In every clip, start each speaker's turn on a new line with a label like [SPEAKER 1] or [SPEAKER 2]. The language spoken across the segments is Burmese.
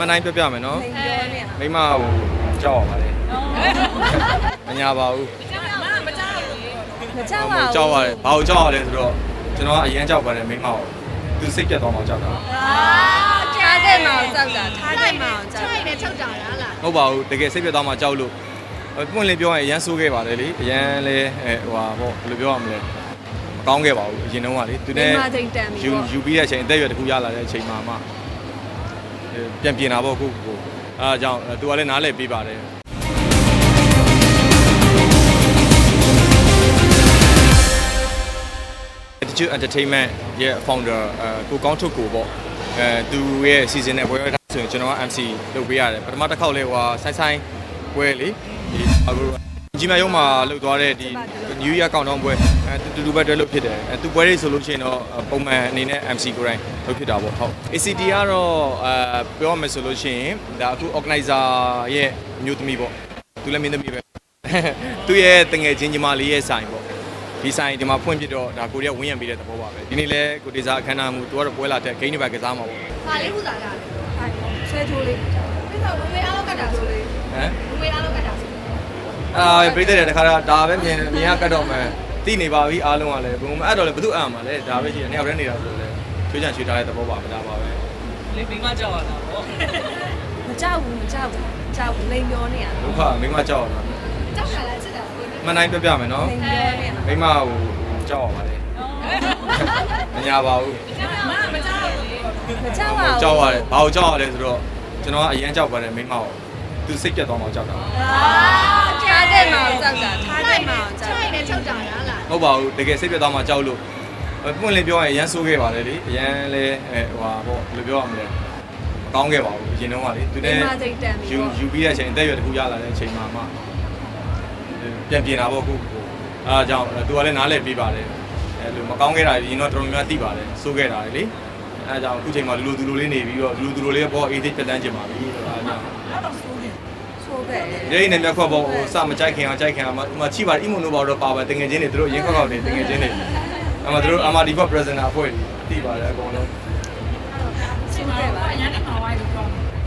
[SPEAKER 1] မန်တိုင်းပြပြမယ်နော်
[SPEAKER 2] လိန်ပြောနေရ
[SPEAKER 1] မိမဟိုကြောက်ရပါလေမညာပါဘူး
[SPEAKER 2] မကြောက်ပါဘူး
[SPEAKER 1] ကြောက်ရတယ်ဘာလို့ကြောက်ရလဲဆိုတော့ကျွန်တော်ကအရန်ကြောက်ပါတယ်မိမကိုသူစိတ်ပြတ်သွားမှကြောက်တာ
[SPEAKER 2] အာထားခဲ့မအောင်ကြောက်တာထားခဲ့မအောင်ကြောက်
[SPEAKER 3] ချို
[SPEAKER 2] တာ
[SPEAKER 3] က်နဲ့ချုပ်တာလားလား
[SPEAKER 1] ဟုတ်ပါဘူးတကယ်စိတ်ပြတ်သွားမှကြောက်လို့ပွင့်လင်းပြောရင်အရန်ဆိုးခဲ့ပါတယ်လေအရန်လဲအဲဟိုဟာပေါ့ဘယ်လိုပြောရမလဲမကောင်းခဲ့ပါဘူးအရင်တုန်းကလေသူ
[SPEAKER 2] မိ
[SPEAKER 1] နဲ့
[SPEAKER 2] မချိန်တန်ပြီ
[SPEAKER 1] ယူ
[SPEAKER 2] ပေါ့
[SPEAKER 1] ယူပြီးတဲ့အချိန်အသက်အရွယ်တစ်ခုရလာတဲ့အချိန်မှာမှအဲ ပြန်ပြင်တာပေါ့ခုခုအဲအကြောင်းသူကလည်းနားလည်ပေးပါတယ် Attitude Entertainment ရဲ့ founder အဲကိုကောင်းထုတ်ကိုပေါ့အဲသူရဲ့ season နဲ့ပွဲရတာဆိုရင်ကျွန်တော်က MC လုပ်ပေးရတယ်ပထမတစ်ခေါက်လဲဟိုဟာဆိုင်ဆိုင်ပွဲလေဒီအခုကြီးမရုံမှာလုပ်သွားတဲ့ဒီ New Year countdown ပွဲအဲတူတူပဲတွဲလို့ဖြစ်တယ်အဲသူပွဲတွေဆိုလို့ရှိရင်တော့ပုံမှန်အနေနဲ့ MC ကိုယ်တိုင်လုပ်ဖြစ်တာပေါ့ဟုတ် ACT ကတော့အဲပြောရမယ်ဆိုလို့ရှိရင်ဒါအခု organizer ရဲ့အမျိုးသမီးပေါ့သူလည်းမင်းသမီးပဲသူရဲ့တငယ်ချင်းညီမလေးရဲ့ဆိုင်ပေါ့ဒီဆိုင်ဒီမှာဖွင့်ပြတော့ဒါကိုရီးယားဝင်းရံပေးတဲ့သဘောပါပဲဒီနေ့လဲကိုတေစာအခမ်းအနားမှုသူကတော့ပွဲလာတဲ့ဂိမ်းတွေပဲကစားမှာပေါ့ဟမ်။
[SPEAKER 3] ဘာလေးဟူတာလား။
[SPEAKER 2] ဆွဲထိုးလေး
[SPEAKER 3] ပြီးတော့ဝေအားလောက်ကတ်တာဆိုလေ။ဝေအားလောက်ကတ် တာဆို
[SPEAKER 1] အာပြိတ္တဲ့တခါတော့ဒါပဲမြင်မြင်ရကတ်တော့မယ်တိနေပါပြီအားလုံးကလည်းဘုံမအဲ့တော့လေဘသူအံ့မှာလဲဒါပဲရှိတယ်နှစ်ယောက်တည်းနေတာဆိုတော့လေချွေးချန်ချွေးထားတဲ့သဘောပါပဲဒါပါပဲ
[SPEAKER 4] လေမိမကြောက်ရတာပေါ့
[SPEAKER 2] မကြောက်ဘူးမကြောက်ဘူးကြောက်ဘူးလိန်ပြောနေရ
[SPEAKER 1] ဒုက္ခမိမကြောက်တာ။
[SPEAKER 3] ကြောက်ခါလာစစ်တာကို
[SPEAKER 1] မန်တိုင်းပြပြမယ်နော်
[SPEAKER 2] လိန်ပြောနေရ
[SPEAKER 1] မိမဟိုကြောက်ရပါလေမညာပါဘူး
[SPEAKER 2] မကြောက်ပါဘူး
[SPEAKER 1] ကြောက်ရတယ်ဘာလို့ကြောက်ရလဲဆိုတော့ကျွန်တော်ကအရန်ကြောက်ပါတယ်မိမကိုသူစိတ်ပြတ်သွားမှကြောက်တာ
[SPEAKER 2] အာ ထားခဲ့မအောင်ကြောက်တာထားခဲ့မအောင်ကြောက်
[SPEAKER 3] ချို
[SPEAKER 2] တာ
[SPEAKER 3] က်နဲ့ချုပ်တာလားလား
[SPEAKER 1] ဟုတ်ပါဘူးတကယ်စိတ်ပြတ်သွားမှကြောက်လို့ပွင့်လင်းပြောရင်အရန်ဆိုးခဲ့ပါတယ်လေအရန်လဲအဲဟိုဟာပေါ့ဘယ်လိုပြောရမလဲမကောင်းခဲ့ပါဘူးအရင်တုန်းကလေသူ
[SPEAKER 2] မိ
[SPEAKER 1] နဲ့
[SPEAKER 2] မချိန်တန်ပြီ
[SPEAKER 1] ယူ
[SPEAKER 2] ပေါ့
[SPEAKER 1] ယူပြီးတဲ့အချိန်အသက်အရွယ်တစ်ခုရလာတဲ့အချိန်မှာမှပြန်ပြင်တာပေါ့ခုအဲအကြောင်းသူကလည်းနားလည်ပေးပါတယ်အဲလိုမကောင်းခဲ့တာရင်တော့တော်တော်များများသိပါတယ်ဆိုးခဲ့တာလေအဲအကြောင်းအခုချိန်မှာလူလူသူလူလေးနေပြီးတော့လူလူသူလူလေးပေါ့အေးသေးပြတ်တန်းကျင်ပါပြီအဲအကြောင်း
[SPEAKER 2] ဆိုးခဲ့တယ်
[SPEAKER 1] ရဲရင်နဲ့မြတ်ခွက်ပေါ့ဟိုစမကြိုက်ခင်အောင်ကြိုက်ခင်အောင်ဟိုမှာချိပါတယ်အီမွန်နိုဘာတော့ပါပါတငယ်ချင်းတွေသူတို့ရင်းခောက်ခောက်တွေတငယ်ချင်းတွေအမသူတို့အမဒီဘတ် presenter အဖွဲ့တွေသိပါတယ်အကုန်လုံး
[SPEAKER 2] ဆိုးခဲ့ပါအရင်ကမှာဝိုင်းလို့ပြော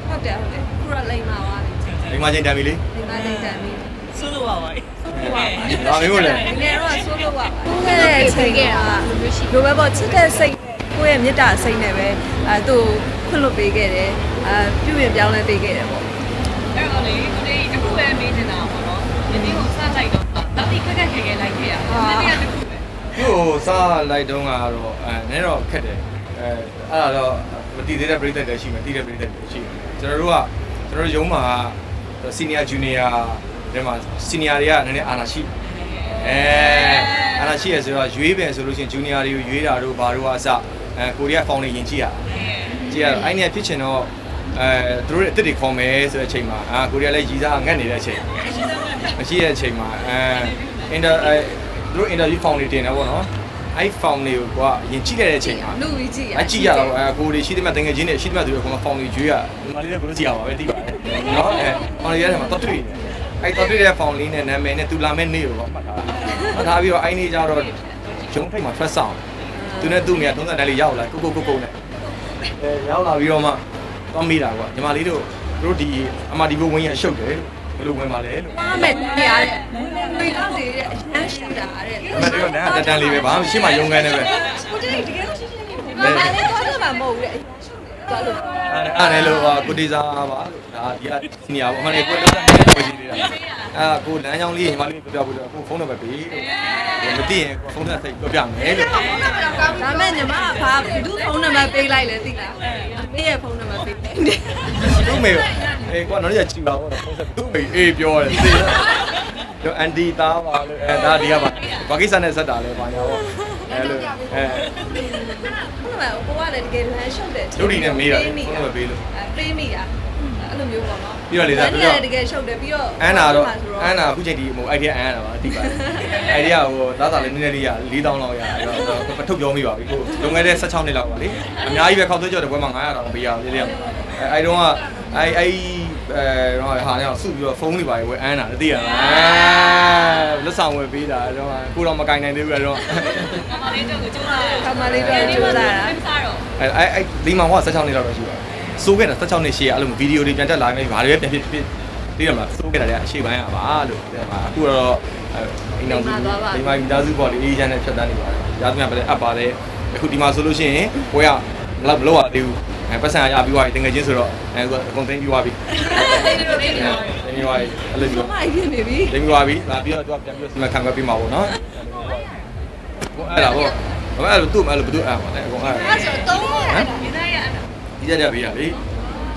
[SPEAKER 2] ဟုတ်တယ်ဟုတ်တယ်ခုတော့လိန်မှာပါပြီ
[SPEAKER 1] ဒီမှာချင်းတန်ပြီလေ
[SPEAKER 2] မိမချိန်တန်ပြီ
[SPEAKER 4] ဆိုးလို့ပါပါ
[SPEAKER 1] ဒါမျိုးလေ
[SPEAKER 2] ငယ်တော့ဆိုးလို့ပါဆိုးခဲ့တဲ့အချိန်ကလိုပဲပေါ့ချစ်တဲ့စိတ်ကိုယ့်ရဲ့မေတ္တာစိတ်နဲ့ပဲအဲသူ့ခွင့်လွှတ်ပေးခဲ့တယ်အဲပြုပြင်ပြောင်းလဲပေးခဲ့တယ်ပေါ့
[SPEAKER 4] အဲ့တော့လေဒီနေ့အခုပဲမေးနေတာပေါ့နော်ဒီနေ့ကိုစလိုက်တော့တော့ဒီခက်ခက်ခဲခဲလိုက်ခဲ့ရအောင်ဒီနေ့ကတခုပဲ
[SPEAKER 1] သူ့ကိုစားလိုက်တုန်းကတော့အဲနည်းတော့ခက်တယ်အဲအဲ့ဒါတော့မတည်သေးတဲ့ပြည်သက်တွေရှိမယ်တည်တဲ့ပြည်သက်တွေရှိမယ်ကျွန်တော်တို့ကကျွန်တော်တို့ရုံးမှာ senior junior တွေမှာ senior တွေကနည်းနည်းအာနာရှိအဲအာနာရှိရဆိုတော့ရွေးပင်ဆိုလို့ရှိရင် junior တွေကိုရွေးတာတို့ဘာတို့ကအစအဲကိုရီးယားဖောင်နေရင်ကြည့်ရကြည့်ရအဲ့ဒီဖြစ်ချင်တော့ အဲသူတို့အစ်စ်တွေခေါ်မယ်ဆိုတဲ့အချိန်မှာအာကိုရီးယားလည်းရည်စားငတ်နေတဲ့အချိန်မရှိတဲ့အချိန်မှာအဲအင်တာအဲသူတို့ interview ဖောင်နေတင်တယ်ပေါ့နော်အဲ့ဖောင်တွေကိုကွာရင်ကြည့်ခဲ့တဲ့အချိန်မှာ
[SPEAKER 2] လူကြီးကြည့်ရ
[SPEAKER 1] အကြည့်ရတော့အဲကိုတွေရှိတဲ့မှာတငယ်ချင်းတွေရှိတဲ့မှာသူတွေကဖောင်တွေကျွေးရဒီမှာလေးလည်းကိုကြည့်ရပါပဲသိပါတယ်နော်အဲဖောင်တွေရတယ်မှာတော့တွေ့နေအဲ့တော့တွေ့တဲ့ဖောင်လေးနဲ့နာမည်နဲ့သူလာမဲ့နေ့ကိုတော့မှတ်ထားတာမှတ်ထားပြီးတော့အဲ့နေ့ကျတော့ဂျုံထိတ်မှာ first sound သူနဲ့သူ့မိက30တန်းလေးရောက်လာကိုကိုကိုကိုနဲ့အဲရောက်လာပြီးတော့မှ တော့မိတာကွာညီမလေးတို့တို့ဒီအမဒီဘဝင်ရရှုပ်တယ်ဘယ်လိုဝင်ပါလဲလို့
[SPEAKER 2] ပါမယ်နေရတဲ့မိတော့နေတဲ့အရန်ရှိတာတဲ့
[SPEAKER 1] အမတို့ကတန်းတန်းလေးပဲဘာမှရှင်းမှရုံကန်နေပဲ
[SPEAKER 2] ကိုတိတ်တကယ်လို့ရှိရှိနေတယ်မာလေးတော့တော့မှာမဟုတ်ဘူးတဲ့အရန်ရှိတယ် သွားလို့
[SPEAKER 1] အဲ့ဒါလို့ကိုတေစာပါလို့ဒါဒီကစီနီယာပေါ့အမှန်တကယ်ကိုတော့ကိုရှိနေတာအာကိုလမ်းကြောင်းလေးညီမလေးပြောပြဖို့တော့ကိုဖုန်းနံပါတ်ပေးလို့မသိရင်ကိုဖုန်းနံပါတ်ပြောပြမယ်လို့
[SPEAKER 2] ဒါမဲ့ညီမကဘာဘယ်သူဖုန်းနံပါတ်ပေးလိုက်လဲသိလားမေးရဲ့ဖုန်းနံပါတ်ပေးတယ်
[SPEAKER 1] သူ့မေအေးကွာတော့ရကြည့်ပါဘောဖုန်းဆက်သူ့မေအေးပြောတယ်သိလားတော့အန်ဒီသားပါလို့အဲဒါဒီကပါဘာကိစ္စနဲ့ဆက်တာလဲဘာညာပေါ့အဲလိုအဲ
[SPEAKER 2] ဖုန်းနံပါတ်ကိုကလည်းတကယ်လမ်း လျှောက်တယ်
[SPEAKER 1] လူဒီနဲ့မေးတာဖုန်းနံပါတ်ပေးလို့
[SPEAKER 2] အဲပေးမိတာအဲ့လိုမျိုးပေါ့နော်
[SPEAKER 1] ပြီးတော့လေဒါပြီး
[SPEAKER 2] ပြီး
[SPEAKER 1] တော့
[SPEAKER 2] တော့တကယ်လျှောက်တယ်ပြီးတော့
[SPEAKER 1] အန်နာတော့အန်နာအခုချိန်ဒီဟို idea အန်နာပါအတိပါ idea ဟိုသားသားလေးနည်းနည်းလေးရ4000လောက်ရအဲ့တော့မထုတ်ပြောမိပါဘူးကိုလွန်ခဲ့တဲ့16နှစ်လောက်ပါလေအများကြီးပဲခောက်သွဲကြော်တဲ့ဘွဲမှာ900တောင်ပေးရလေးလေးအဲအဲ့တုန်းကအဲ့အဲ့ အဲတော့ဟာနဲ့စုပြီးတော့ဖုန်းတွေပါဝယ်အန်နာသိရလားအဲလက်ဆောင်ဝယ်ပေးတာအဲ့တော့ကိုတော့မကင်နိုင်သေးဘူးအဲ့တော့
[SPEAKER 4] မမလေးတို့ကိုကျိုးလာ
[SPEAKER 2] ခမလေးတော့ကြိုးစားတာ
[SPEAKER 4] မစားတော့
[SPEAKER 1] အဲ့အဲ့ဒီမှာဟော16နှစ်လောက်တော့ရှိပါစိုးခဲ့တာ16နှစ်ရှိရအဲ့လိုဗီဒီယိုတွေပြန်တက်လာနေဘာတွေပဲပြန်ဖြစ်ဖြစ်သိရမလားစိုးခဲ့တာလည်းအရှိပိုင်းอ่ะပါလို့အခုတော့အိမ်အောင်စုဒီမှာမိသားစုပေါ်ဒီအေဂျင့်နဲ့ဖြတ်တန်းနေပါတယ်ရသမျှပဲအပ်ပါတယ်အခုဒီမှာဆိုလို့ရှိရင်ဘွဲကမလောက်မလောက်ရသေးဘူး အဲပတ်စံရပြီးသွားပြီတကယ်ချင်းဆိုတော့အဲအကုန်သိမ်းပြီးသွားပြီသိမ်းပြီးသွားပြီအဲ့လို။မျိုး
[SPEAKER 2] မအိပ်နေပြီ
[SPEAKER 1] လိမ့်ပြီးသွားပြီလာပြီးတော့သူကပြန်ပြီးတော့စီမံခန့်ခွဲပေးမှာပေါ့နော်ဟိုအဲ့ဒါပေါ့ဘာအဲ့လိုသူ့မအဲ့လိုဘယ်သူအဲ့ပါလဲအကုန်အဲ့
[SPEAKER 3] အဲ့ဆိုတော့သုံးရတာ
[SPEAKER 4] ဒီသားရအဲ့ဒါ
[SPEAKER 1] ဒီကြကြပေးရလေ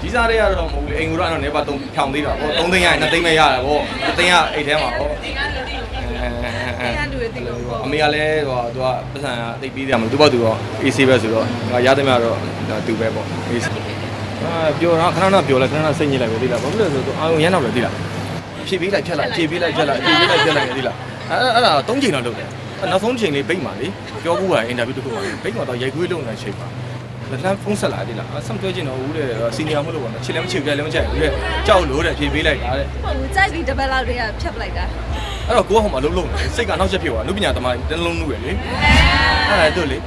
[SPEAKER 1] ကြီးစားတွေကတော့မဟုတ်ဘူးအိမ်ကတော့အဲ့တော့နေပါတုံဖြောင်းသေးတာပေါ့3သိန်းရရင်2သိန်းပဲရတာပေါ့3သိန်းကအိတ်ထဲမှာပေါ့
[SPEAKER 4] ဒီကားလို့ဒီ။
[SPEAKER 2] တရားလူတွေသိလို့ပေါ့
[SPEAKER 1] အမေကလည်းဟိုသူကပတ်စံတိတ်ပြီးတယ်မလို့သူ့ဘာသူတော့ AC ပဲဆိုတော့ရသမျှတော့သူပဲပေါ့ AC အာပြောတော့ခဏခဏပြောလိုက်ခဏခဏစိတ်ညစ်လိုက်ပဲသိလားဘာဖြစ်လို့လဲဆိုတော့အာရုံရမ်းတော့လေသိလားဖြည့်ပေးလိုက်ဖြတ်လိုက်ဖြည့်ပေးလိုက်ဖြတ်လိုက်ဖြည့်ပေးလိုက်ဖြတ်လိုက်သိလားအဲ့အဲ့ဒါ၃ချိန်တော့လုပ်တယ်နောက်ဆုံးချိန်လေးပိတ်ပါလေပြောဘူးကအင်တာဗျူးတစ်ခုပါပိတ်မှာတော့ရိုက်ခွေးလုပ်နေတဲ့ချိန်ပါ လက်လမ်းဖုန်းဆက်လာတယ်လားအဆမ်ပြောချင်တော့ဦးတဲ့စီနီယာမလို့ပေါ့နော်ချစ်လည်းမချစ်ဘူးလည်းမချစ်ဘူးတဲ့ကြောက်လို့တဲ့ဖြည့်ပေးလိုက်တာတဲ့။
[SPEAKER 2] ဟုတ်ကြိုက်ပြီးတစ်ပတ်လောက်တည်းကဖြတ်ပလိုက်တာ
[SPEAKER 1] အဲ့တော့ကိုကဟိုမှာလုံးလုံးနေစိတ်ကနောက်ချက်ဖြစ်သွားလူပညာသမားတလုံးလုံးနုရလေအဲ့ဒါတို့လေ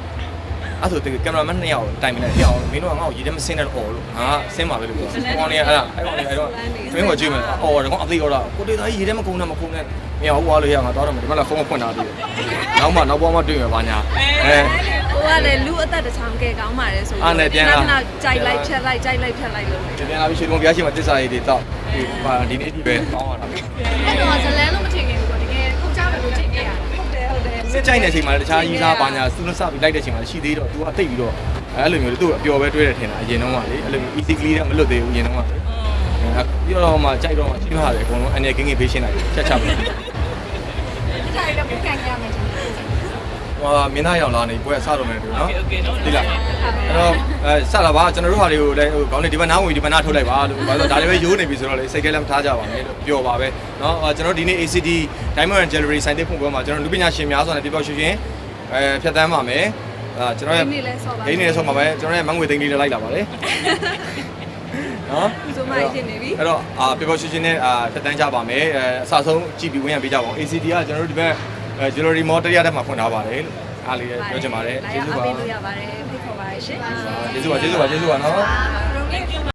[SPEAKER 1] အဲ့ဆိုတကယ်ကင်မရာမန်နှစ်ယောက်တိုင်မလိုက်ရအောင်မင်းတို့ကငါ့ကိုရည်တယ်မစင်းတဲ့တော့အော်လို့ငါဆင်းပါပဲလို့ပြောကောင်းနေအဲ့ဒါအဲ့ကောင်နေအဲ့တော့မင်းကကြည့်မယ်အော်တော့အသေးအော်တာကိုတေးသားရည်တယ်မကုန်နဲ့မကုန်နဲ့မရဘူးွားလို့ရမှာတော့တော့ဒီမှာလာဖုန်းဖွင့်ထားသေးတယ်နောက်မှနောက်ပေါ်မှတွေ့မယ်ဘာညာအဲ။
[SPEAKER 2] ဟို ကလည်းလူအသက်တစ်ချောင်းကဲကောင်းပါတယ်ဆို
[SPEAKER 1] အားနဲ့ပြန်လာ
[SPEAKER 2] ခဏကြိုက်လိုက်ဖြတ်လိုက်ကြိုက်လိုက်ဖြတ်လိုက်လို့လေ
[SPEAKER 1] ဒီပြန်လာပြီးရွှေတုံဘုရားရှိခိုးတစ္ဆာရည်တွေတော့ဒီပါဒီနေ့ဒီပဲကောင်းလာတာ
[SPEAKER 3] အဲ့တော့ဇလန်းလို့မထင်ခဲ့ဘူးပေါ့တကယ်ခုတ်ကြတယ်လို့ထင်ခဲ့ရ။
[SPEAKER 2] ဟုတ်တယ်ဟုတ်တယ်
[SPEAKER 1] စစ်ကြိုက်တဲ့အချိန်မှာတခြားကြီးစားဘာညာစူးစပ်ပြီးလိုက်တဲ့အချိန်မှာရှိသေးတော့ तू ကတိတ်ပြီးတော့အဲ့လိုမျိုးလေသူ့အပျော်ပဲတွေးတယ်ထင်တာအရင်တော့ကလေအဲ့လိုမျိုး easy clean နဲ့မလွတ်သေးဘူးအရင်တော့ကလေပြောတော့မှကြိုက်တော့မှချင်းဟာတယ်အကုန်လုံးအနေကင်းကင်းဖေးရှင်းလိုက်ချက်ချပြီ
[SPEAKER 3] ဒီတိုင်းလည်းပုတ်ကန်ရမယ် ထင်တယ်
[SPEAKER 1] ဟိုမင်းသားရောင်လာနေပွဲဆတော့မယ်တူနော်ဒီလားအဲ့တော့အဲဆလာပါကျွန်တော်တို့ဟာတွေကိုလည်းဟိုခေါင်းလေးဒီဘက်နားဝင်ဒီဘက်နားထုတ်လိုက်ပါလို့ဘာလို့ဒါလည်းပဲရိုးနေပြီဆိုတော့လေစိတ်ကလည်းမထားကြပါနဲ့လို့ပြောပါပဲเนาะကျွန်တော်ဒီနေ့ ACD Diamond and Jewelry ဆိုင်တဲ့ဖွင့်ပွဲမှာကျွန်တော်လူပညာရှင်များဆိုတဲ့ပြပရွှေရှင်အဲဖြတ်တန်းပါမယ်အာကျွန်တော်ရဲ့
[SPEAKER 2] ။ဒီနေ့လဲဆော့ပါ
[SPEAKER 1] ဂိမ်းနေဆိုမှာပဲကျွန်တော်ရဲ့မငွေသိန်းလေးလည်းလိုက်လာပါတယ်နော်
[SPEAKER 2] ဒီဆိုမှဖြစ်နေပြီ
[SPEAKER 1] အဲ့တော့အာပေပေါ်ရှင်းရှင်းနဲ့အာဖြတ်တန်းကြပါမယ်အဲအစဆုံးကြည့်ပြီးဝင်ရပေးကြပါဦး ACD ကကျွန်တော်တို့ဒီဘက် အဲ jewelry mall တရားတက်မှာဖွင့်ထားပါတယ်လို့အားလေးပြောချင်ပါတယ်ကျေးဇူးပါ။
[SPEAKER 2] ပေးလို့ရပါတယ်ဖိတ်ခေါ်ပါတယ်ရှင်။
[SPEAKER 1] ကျေးဇူးပါကျေးဇူးပါကျေးဇူးပါနော်။